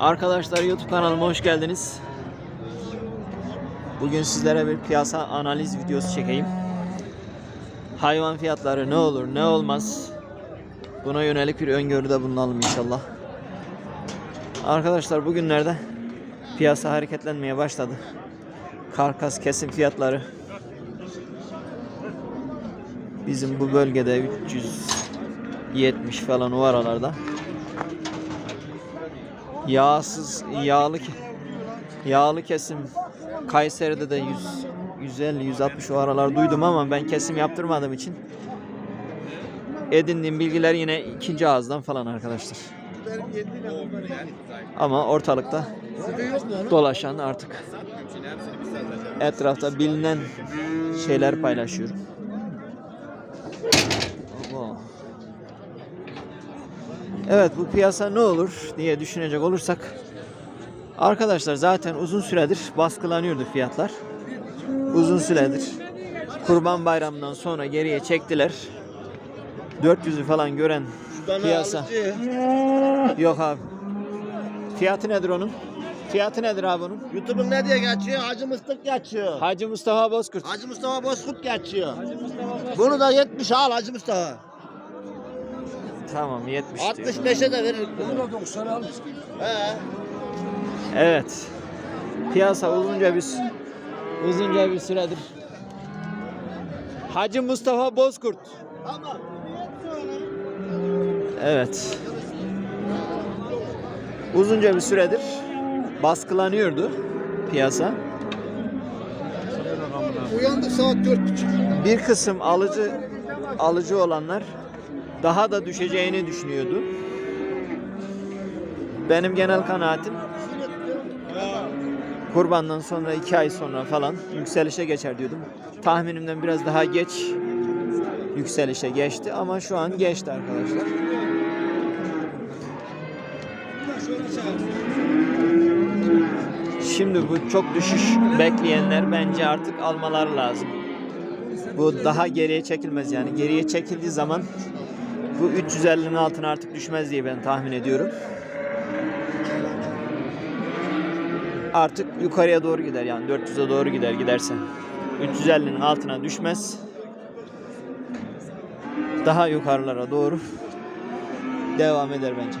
Arkadaşlar YouTube kanalıma hoş geldiniz. Bugün sizlere bir piyasa analiz videosu çekeyim. Hayvan fiyatları ne olur ne olmaz. Buna yönelik bir öngörüde bulunalım inşallah. Arkadaşlar bugünlerde piyasa hareketlenmeye başladı. Karkas kesim fiyatları bizim bu bölgede 370 falan o aralarda. Yağsız, yağlı yağlı kesim Kayseri'de de 100 150 160 o aralar duydum ama ben kesim yaptırmadığım için edindiğim bilgiler yine ikinci ağızdan falan arkadaşlar. Ama ortalıkta dolaşan artık etrafta bilinen şeyler paylaşıyorum. Allah. Evet bu piyasa ne olur diye düşünecek olursak arkadaşlar zaten uzun süredir baskılanıyordu fiyatlar. Uzun süredir. Kurban Bayramı'ndan sonra geriye çektiler. 400'ü falan gören piyasa. Yok abi. Fiyatı nedir onun? Fiyatı nedir abi onun? YouTube'un ne diye geçiyor? Hacı Mıstık geçiyor. Hacı Mustafa Bozkurt. Hacı Mustafa Bozkurt geçiyor. Bunu da 70 al Hacı Mustafa. Tamam 70 diyor. 65'e de verir. Bunu da 90 al. He. Evet. Piyasa uzunca bir uzunca bir süredir. Hacı Mustafa Bozkurt. Tamam. Evet. Uzunca bir süredir baskılanıyordu piyasa. Uyandık saat 4.30. Bir kısım alıcı alıcı olanlar daha da düşeceğini düşünüyordu. Benim genel kanaatim kurbandan sonra iki ay sonra falan yükselişe geçer diyordum. Tahminimden biraz daha geç yükselişe geçti ama şu an geçti arkadaşlar. Şimdi bu çok düşüş bekleyenler bence artık almaları lazım. Bu daha geriye çekilmez yani. Geriye çekildiği zaman bu 350'nin altına artık düşmez diye ben tahmin ediyorum. Artık yukarıya doğru gider yani 400'e doğru gider giderse. 350'nin altına düşmez. Daha yukarılara doğru devam eder bence.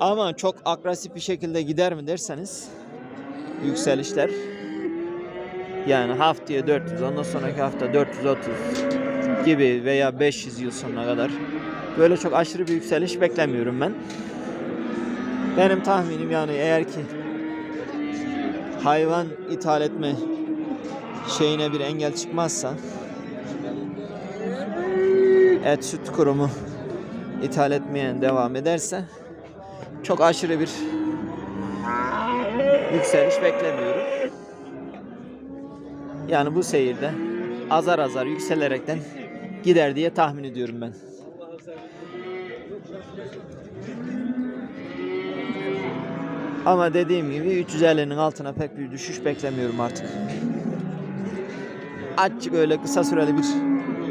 Ama çok agresif bir şekilde gider mi derseniz yükselişler yani haftaya 400 ondan sonraki hafta 430 gibi veya 500 yıl sonuna kadar böyle çok aşırı bir yükseliş beklemiyorum ben. Benim tahminim yani eğer ki hayvan ithal etme şeyine bir engel çıkmazsa et süt kurumu ithal etmeyen devam ederse çok aşırı bir yükseliş beklemiyorum. Yani bu seyirde azar azar yükselerekten gider diye tahmin ediyorum ben. Ama dediğim gibi 350'nin altına pek bir düşüş beklemiyorum artık. Azıcık öyle kısa süreli bir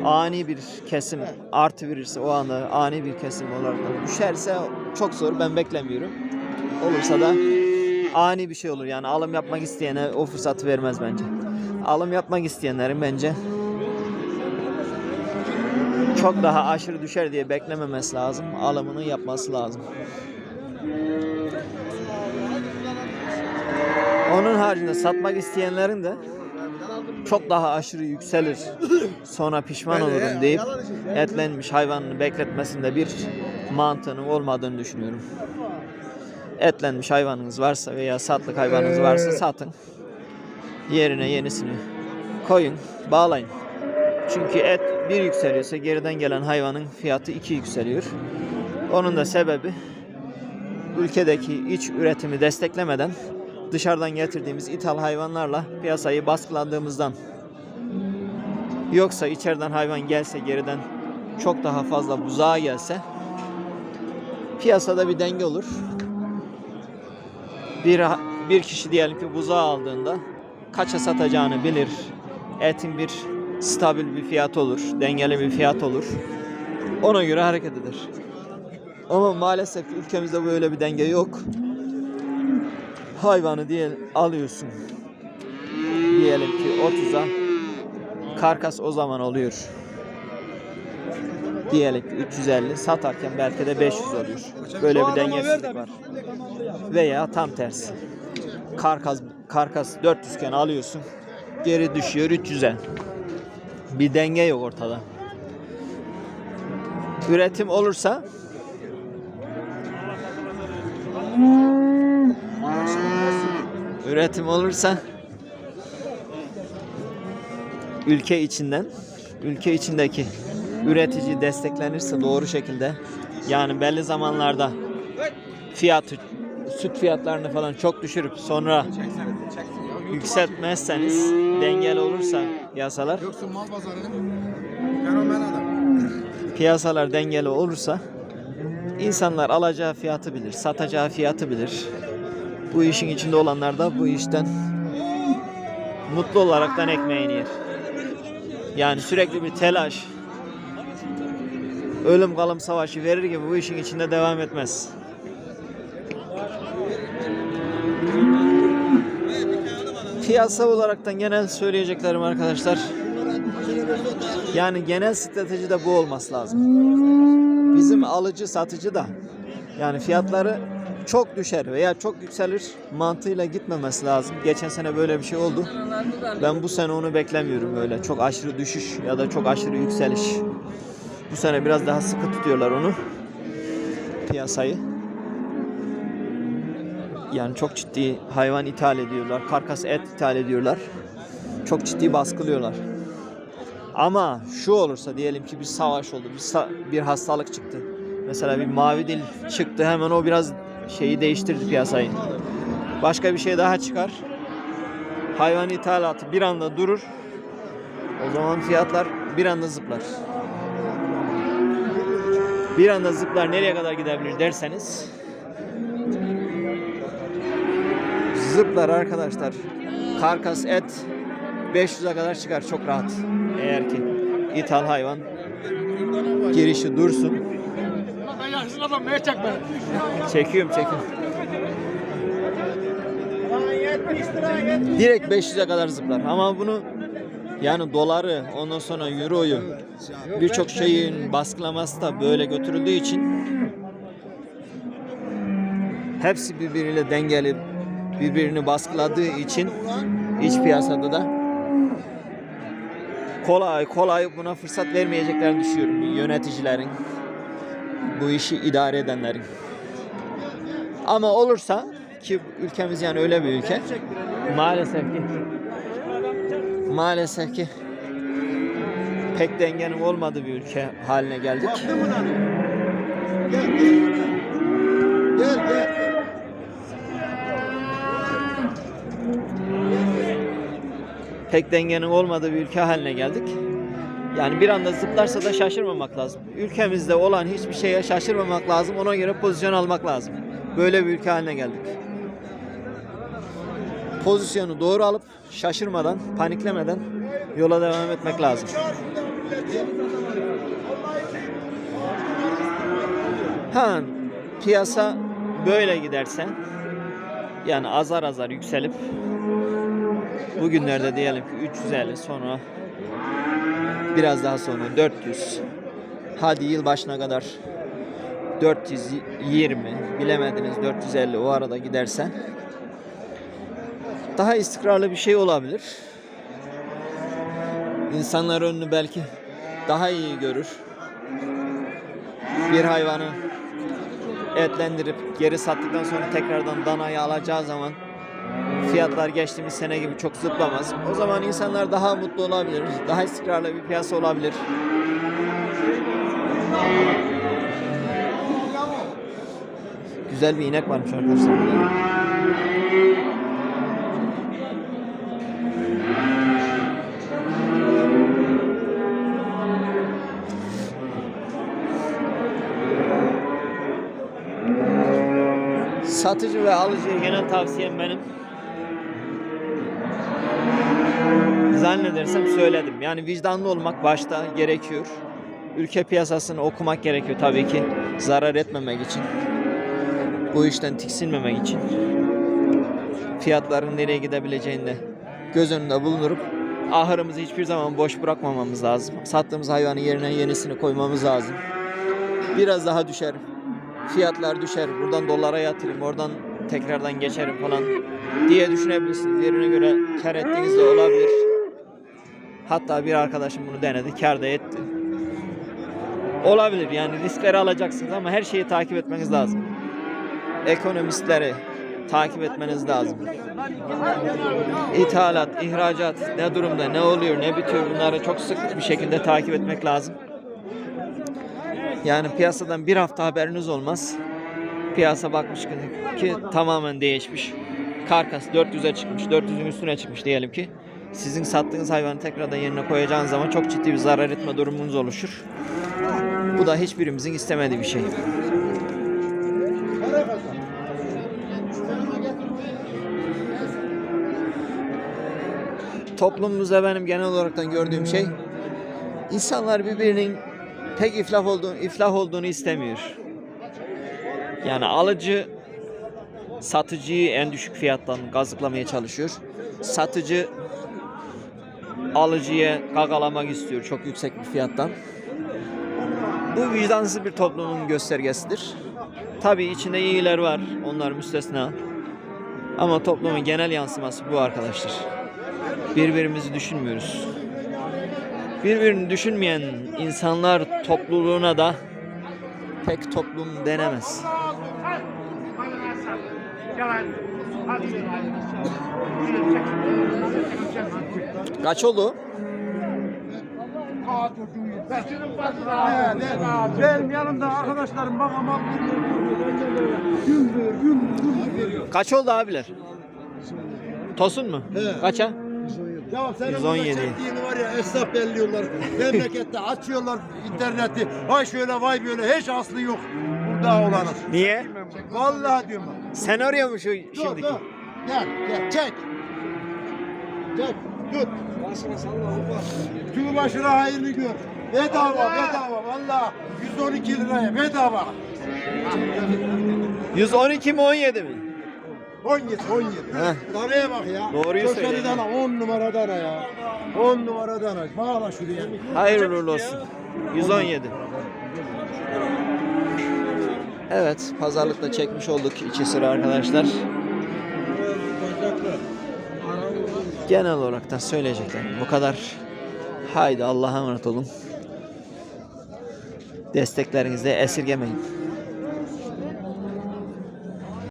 ani bir kesim artı verirse o anda ani bir kesim olarak da düşerse çok zor ben beklemiyorum. Olursa da ani bir şey olur yani alım yapmak isteyene o fırsatı vermez bence. Alım yapmak isteyenlerin bence çok daha aşırı düşer diye beklememesi lazım. Alımını yapması lazım. Onun haricinde satmak isteyenlerin de çok daha aşırı yükselir. Sonra pişman olurum deyip etlenmiş hayvanını bekletmesinde bir mantığının olmadığını düşünüyorum. Etlenmiş hayvanınız varsa veya satlık hayvanınız varsa satın. Yerine yenisini koyun, bağlayın. Çünkü et bir yükseliyorsa geriden gelen hayvanın fiyatı iki yükseliyor. Onun da sebebi ülkedeki iç üretimi desteklemeden dışarıdan getirdiğimiz ithal hayvanlarla piyasayı baskıladığımızdan. Yoksa içeriden hayvan gelse geriden çok daha fazla buzağa gelse piyasada bir denge olur. Bir bir kişi diyelim ki buzağı aldığında kaça satacağını bilir. Etin bir stabil bir fiyat olur, dengeli bir fiyat olur. Ona göre hareket eder. Ama maalesef ülkemizde böyle bir denge yok. hayvanı diye alıyorsun. Diyelim ki 30'a karkas o zaman oluyor. Diyelim ki 350 satarken belki de 500 oluyor. Böyle bir dengesizlik var. Veya tam tersi. Karkas karkas 400 iken alıyorsun. Geri düşüyor 300'e. Bir denge yok ortada. Üretim olursa? Üretim olursa? Ülke içinden ülke içindeki üretici desteklenirse doğru şekilde yani belli zamanlarda fiyatı süt fiyatlarını falan çok düşürüp sonra yükseltmezseniz dengeli olursa yasalar Yoksun mal pazarının fenomen adam. piyasalar dengeli olursa insanlar alacağı fiyatı bilir, satacağı fiyatı bilir. Bu işin içinde olanlar da bu işten mutlu olaraktan ekmeğini yer. Yani sürekli bir telaş, ölüm kalım savaşı verir gibi bu işin içinde devam etmez. Piyasa olaraktan genel söyleyeceklerim arkadaşlar. Yani genel strateji de bu olması lazım. Bizim alıcı satıcı da yani fiyatları çok düşer veya çok yükselir mantığıyla gitmemesi lazım. Geçen sene böyle bir şey oldu. Ben bu sene onu beklemiyorum böyle. Çok aşırı düşüş ya da çok aşırı yükseliş. Bu sene biraz daha sıkı tutuyorlar onu. Piyasayı. Yani çok ciddi hayvan ithal ediyorlar. Karkas et ithal ediyorlar. Çok ciddi baskılıyorlar. Ama şu olursa diyelim ki bir savaş oldu, bir, sa- bir hastalık çıktı. Mesela bir mavi dil çıktı hemen o biraz şeyi değiştirdi piyasayı. Başka bir şey daha çıkar. Hayvan ithalatı bir anda durur. O zaman fiyatlar bir anda zıplar. Bir anda zıplar nereye kadar gidebilir derseniz zıplar arkadaşlar. Karkas et 500'e kadar çıkar çok rahat. Eğer ki ithal hayvan girişi dursun. Çekiyorum çekiyorum. Direkt 500'e kadar zıplar. Ama bunu yani doları ondan sonra euroyu birçok şeyin baskılaması da böyle götürüldüğü için hepsi birbiriyle dengeli birbirini baskıladığı için iç piyasada da kolay kolay buna fırsat vermeyeceklerini düşünüyorum yöneticilerin bu işi idare edenlerin. Ama olursa ki ülkemiz yani öyle bir ülke maalesef ki maalesef ki pek dengenin olmadığı bir ülke haline geldik. Gel gel. Pek dengenin olmadığı bir ülke haline geldik. Yani bir anda zıplarsa da şaşırmamak lazım. Ülkemizde olan hiçbir şeye şaşırmamak lazım. Ona göre pozisyon almak lazım. Böyle bir ülke haline geldik. Pozisyonu doğru alıp şaşırmadan, paniklemeden yola devam etmek lazım. Ha, piyasa böyle giderse yani azar azar yükselip Bugünlerde diyelim ki 350 sonra biraz daha sonra 400 hadi yıl başına kadar 420 bilemediniz 450 o arada giderse daha istikrarlı bir şey olabilir. İnsanlar önünü belki daha iyi görür. Bir hayvanı etlendirip geri sattıktan sonra tekrardan danayı alacağı zaman fiyatlar geçtiğimiz sene gibi çok zıplamaz. O zaman insanlar daha mutlu olabilir. Daha istikrarlı bir piyasa olabilir. Güzel bir inek varmış arkadaşlar. Satıcı ve alıcıya genel tavsiyem benim. Zannedersem söyledim. Yani vicdanlı olmak başta gerekiyor. Ülke piyasasını okumak gerekiyor tabii ki. Zarar etmemek için. Bu işten tiksinmemek için. fiyatların nereye gidebileceğini de göz önünde bulundurup ahırımızı hiçbir zaman boş bırakmamamız lazım. Sattığımız hayvanın yerine yenisini koymamız lazım. Biraz daha düşer. Fiyatlar düşer. Buradan dolara yatırayım, oradan tekrardan geçerim falan diye düşünebilirsiniz. Yerine göre kar ettiğiniz de olabilir. Hatta bir arkadaşım bunu denedi, kar da etti. Olabilir yani riskleri alacaksınız ama her şeyi takip etmeniz lazım. Ekonomistleri takip etmeniz lazım. İthalat, ihracat ne durumda, ne oluyor, ne bitiyor bunları çok sık bir şekilde takip etmek lazım. Yani piyasadan bir hafta haberiniz olmaz. Piyasa bakmış ki, ki tamamen değişmiş. Karkas 400'e çıkmış, 400'ün üstüne çıkmış diyelim ki. Sizin sattığınız hayvanı tekrardan yerine koyacağınız zaman çok ciddi bir zarar etme durumunuz oluşur. Bu da hiçbirimizin istemediği bir şey. Toplumumuzda benim genel olaraktan gördüğüm şey insanlar birbirinin pek iflah olduğunu, iflah olduğunu istemiyor. Yani alıcı satıcıyı en düşük fiyattan gazıklamaya çalışıyor. Satıcı alıcıya gagalamak istiyor çok yüksek bir fiyattan. Bu vicdansız bir toplumun göstergesidir. Tabii içinde iyiler var, onlar müstesna. Ama toplumun genel yansıması bu arkadaşlar. Birbirimizi düşünmüyoruz. Birbirini düşünmeyen insanlar topluluğuna da pek toplum denemez. Kaç oldu? Benim yanımda arkadaşlarım bana mal Kaç oldu abiler? Tosun mu? He. Kaça? Ya senin 117. burada çektiğini var ya esnaf belliyorlar. Memlekette açıyorlar interneti. Vay şöyle vay böyle hiç aslı yok. Burada olanın. Niye? Vallahi diyorum bak. Sen oraya mı şu Dur şimdiki? dur. Gel gel çek. Çek. Tut. Tüy başına hayırlı gör. Bedava bedava valla. 112 liraya bedava. 112 mi 17 mi? 17 17. Heh. Danaya bak ya. Doğruyu Köşeli söyle. dana 10 numara dana ya. 10 numara dana. Bağla şuraya. Hayırlı uğurlu olsun. 117. Evet, pazarlıkta çekmiş olduk iki sıra arkadaşlar. Genel olarak da söyleyecekler bu kadar. Haydi Allah'a emanet olun. Desteklerinizi de esirgemeyin.